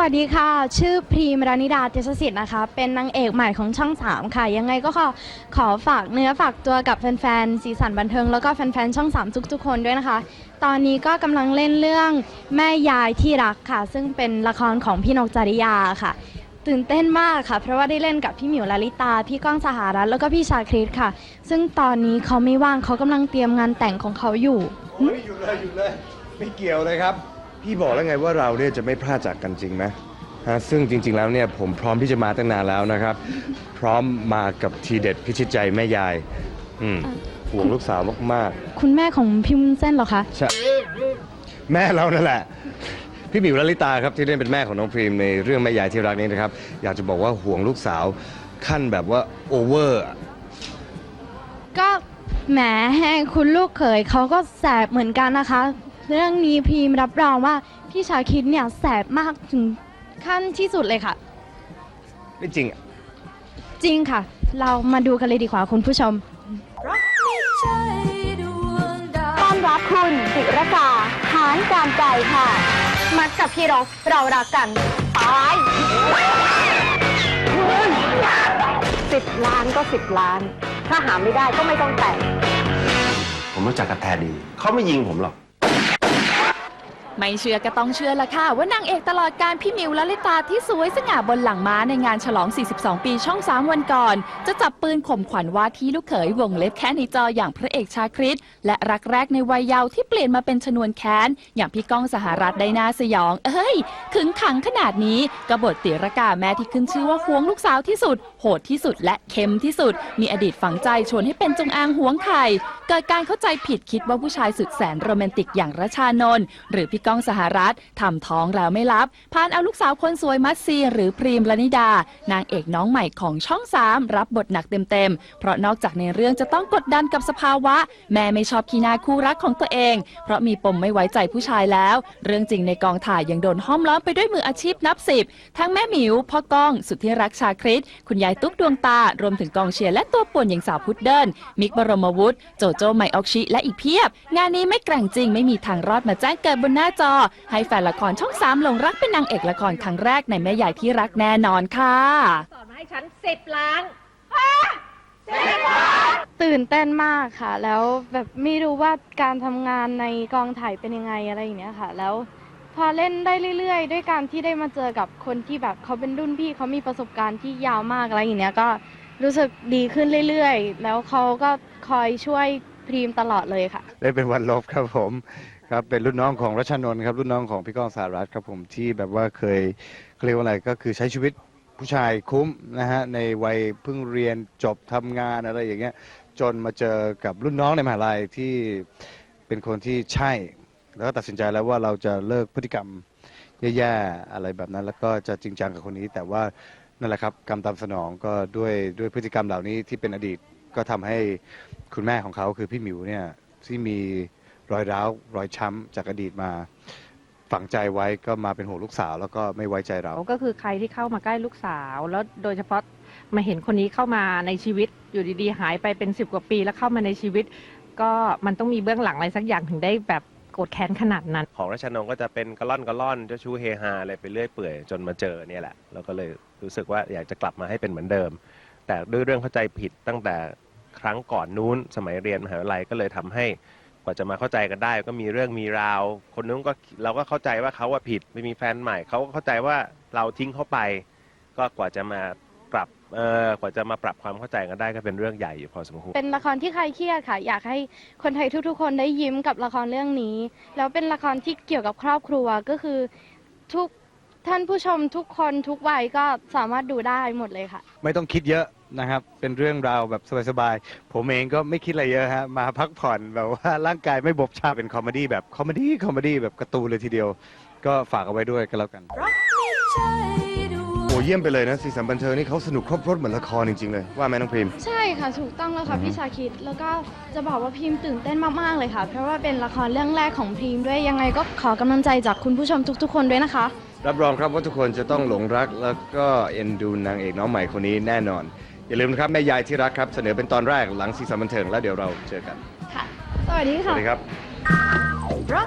วัสดีค่ะ ชื่อพรีมรานิดาเทศสิทธิ์นะคะ เป็นนางเอกใหม่ของช่อง 3 ค่ะ ยังไงก็ขอขอฝากเนื้อฝากตัวกับแฟนๆ สีสันบันเทิง แล้วก็แฟนๆ ช่อง 3 ทุกๆ คนด้วยนะคะ ตอนนี้ก็กำลังเล่นเรื่องแม่ยายที่รักค่ะ ซึ่งเป็นละครของพี่นกจริยาค่ะ ตื่นเต้นมากค่ะ เพราะว่าได้เล่นกับพี่หมิวลาลิตา พี่ก้องสหรัฐแล้วก็พี่ชาคริตค่ะ ซึ่งตอนนี้เขาไม่ว่างเขากำลังเตรียมงานแต่งของเขาอยู่ โอ้ยหยุดเลยหยุดเลย ไม่เกี่ยวเลยครับ พี่บอกแล้วไงว่าเราเนี่ยจะไม่พลาดจากกันจริงไหมฮะซึ่งจริง ๆ แล้วเนี่ยผมพร้อมที่จะมาตั้งนานแล้วนะครับ พร้อมมากับทีเด็ดพิชิตใจแม่ยาย อืมห่วงลูกสาวมากคุณแม่ของพี่วุ้นเส้นเหรอคะ ๆใช่แม่เรานั่นแหละ พี่หมิวลลิตาครับที่เล่นเป็นแม่ของน้องพรีมในเรื่องแม่ยายที่รักนี้นะครับ อยากจะบอกว่าห่วงลูกสาวขั้นแบบว่าโอเวอร์ก็แหมคุณลูกเขยเขาก็แสบเหมือนกันนะคะ เรื่องนี้พีมรับรองว่าพี่ชาคิดเนี่ยแสบมากถึงขั้นที่สุดเลยค่ะ ไม่จริงอะจริงค่ะ เรามาดูกันเลยดีกว่าคุณผู้ชม ต้อนรับคุณศิรกาหานการใจค่ะ มัดกับพี่รกเรารักกันตายสิบล้านก็สิบล้าน ถ้าหาไม่ได้ก็ไม่ต้องแต่งผมรู้จักกับแพรดี เขาไม่ยิงผมหรอก ไม่เชื่อก็ต้องเชื่อละค่ะ ว่านางเอกตลอดการพี่มิวลลิตาที่สวยสง่าบนหลังม้าในงานฉลอง 42 ปีช่อง 3 วันก่อน จะจับปืนข่มขวัญว่าที่ลูกเขยวงเล็บแค่ในจออย่างพระเอกชาคริต และรักแรกในวัยเยาว์ที่เปลี่ยนมาเป็นชนวนแค้น อย่างพี่ก้องสหรัฐได้น่าสยอง เอ้ย ขึงขังขนาดนี้กบฏติรกาแม่ที่ขึ้นชื่อว่าหวงลูกสาวที่สุด โหดที่สุดและเค็มที่สุด มีอดีตฝังใจชวนให้เป็นจงอางหวงไข่เกิดการเข้าใจผิดคิดว่าผู้ชายสุดแสนโรแมนติกอย่างรัชชานนท์หรือพี่ก้องสหรัฐทำท้องแล้วไม่รับพานเอาลูกสาวคนสวยมัดซีหรือพรีมลนิดา นางเอกน้องใหม่ของช่อง 3 รับบทหนักเต็มๆ เพราะนอกจากในเรื่องจะต้องกดดันกับสภาวะ แม่ไม่ชอบขีนาคู่รักของตัวเอง เพราะมีปมไม่ไว้ใจผู้ชายแล้ว เรื่องจริงในกองถ่ายยังโดนห้อมล้อมไปด้วยมืออาชีพนับสิบทั้งแม่หมิวพ่อก้องสุดที่รักชาคริตคุณยายตุ๊กดวงตารวมถึงกองเชียร์และตัวป่วนอย่างสาวพุดเดิลมิกบรมวุฒิโจโจไมออกชิและอีกเพียบ งานนี้ไม่แกร่งจริงไม่มีทางรอดมาแจ้งเกิดบนหน้าจอ ให้แฟนละครช่องสามหลงรักเป็นนางเอกละครครั้งแรกในแม่ใหญ่ที่รักแน่นอนค่ะ สอนมาให้ฉันสิบล้าน ตื่นเต้นมากค่ะ แล้วแบบไม่รู้ว่าการทำงานในกองถ่ายเป็นยังไงอะไรอย่างเนี้ยค่ะ แล้วพอเล่นได้เรื่อยๆ ด้วยการที่ได้มาเจอกับคนที่แบบเขาเป็นรุ่นพี่เขามีประสบการณ์ที่ยาวมากอะไรอย่างเนี้ยก็รู้สึกดีขึ้นเรื่อยๆ แล้วเขาก็คอยช่วยพรีมตลอดเลยค่ะ ได้เป็นวันลบครับผม ครับเป็นรุ่นน้องของรัชนนท์ครับรุ่นน้องของพี่ก้องสารัตน์ครับผมที่แบบว่าเคยเขาเรียกว่าอะไรก็คือใช้ชีวิตผู้ชายคุ้มนะฮะในวัยเพิ่งเรียนจบทำงานอะไรอย่างเงี้ยจนมาเจอกับรุ่นน้องในมหาลัยที่เป็นคนที่ใช่ แล้วก็ตัดสินใจแล้วว่าเราจะเลิกพฤติกรรมแย่ๆอะไรแบบนั้น แล้วก็จะจริงจังกับคนนี้ แต่ว่านั่นแหละครับกรรมตามสนองก็ด้วยด้วยพฤติกรรมเหล่านี้ที่เป็นอดีตก็ทำให้คุณแม่ของเขาคือพี่หมิวเนี่ยที่มี รอยร้าวรอยช้ำจากอดีตมาฝังใจไว้ก็มาเป็นห่วงลูกสาวแล้วก็ไม่ไว้ใจเรา ก็คือใครที่เข้ามาใกล้ลูกสาว แล้วโดยเฉพาะมาเห็นคนนี้เข้ามาในชีวิตอยู่ดีๆ หายไปเป็นสิบกว่าปีแล้วเข้ามาในชีวิต ก็มันต้องมีเบื้องหลังอะไรสักอย่างถึงได้แบบโกรธแค้นขนาดนั้น ของรัชนงก็จะเป็นกระล่อนกระล่อนเจ้าชู้เฮฮาอะไรไปเรื่อยเปื่อยจนมาเจอเนี่ยแหละแล้วก็เลยรู้สึกว่าอยากจะกลับมาให้เป็นเหมือนเดิม แต่ด้วยเรื่องเข้าใจผิดตั้งแต่ครั้งก่อนนู้นสมัยเรียนมหาวิทยาลัยก็เลยทำให้ กว่าจะมาเข้าใจกันได้ ก็มีเรื่องมีราว คนนู้นก็เราก็เข้าใจว่าเขาว่าผิดไม่มีแฟนใหม่เขาก็เข้าใจว่าเราทิ้งเขาไป ก็กว่าจะมาปรับเอ่อกว่าจะมาปรับความเข้าใจกันได้ก็เป็นเรื่องใหญ่อยู่พอสมควรเป็นละครที่ใครเครียดค่ะ อยากให้คนไทยทุก ๆ คนได้ยิ้มกับละครเรื่องนี้ แล้วเป็นละครที่เกี่ยวกับครอบครัวก็คือทุกท่านผู้ชมทุกคนทุกวัยก็สามารถดูได้หมดเลยค่ะ ไม่ต้องคิดเยอะ นะครับ เป็นเรื่องราวแบบสบายๆ ผมเองก็ไม่คิดอะไรเยอะฮะ มาพักผ่อนแบบว่าร่างกายไม่บอบช้ำเป็นคอมเมดี้แบบคอมเมดี้คอมเมดี้แบบการ์ตูนเลยทีเดียว ก็ฝากเอาไว้ด้วยกันแล้วกัน โอ้เยี่ยมไปเลยนะสีสันบันเทิงนี่เขาสนุกครบรถเหมือนละครจริงๆเลยว่าไหมน้องพริมใช่ค่ะ ถูกต้องแล้วค่ะอือฮึพี่ชาคิด แล้วก็จะบอกว่าพิมตื่นเต้นมากๆเลยค่ะ เพราะว่าเป็นละครเรื่องแรกของพิมด้วยยังไงก็ขอกำลังใจจากคุณผู้ชมทุก ๆ คนด้วยนะคะ รับรองครับว่าทุกคนจะต้องหลงรักแล้วก็เอ็นดูนางเอกน้องใหม่คนนี้แน่นอน อย่าลืมนะครับ แม่ยายที่รักครับ เสนอเป็นตอนแรกหลังสีสันบันเทิงแล้วเดี๋ยวเราเจอกัน ค่ะ สวัสดีสค่ะวัสดีครับ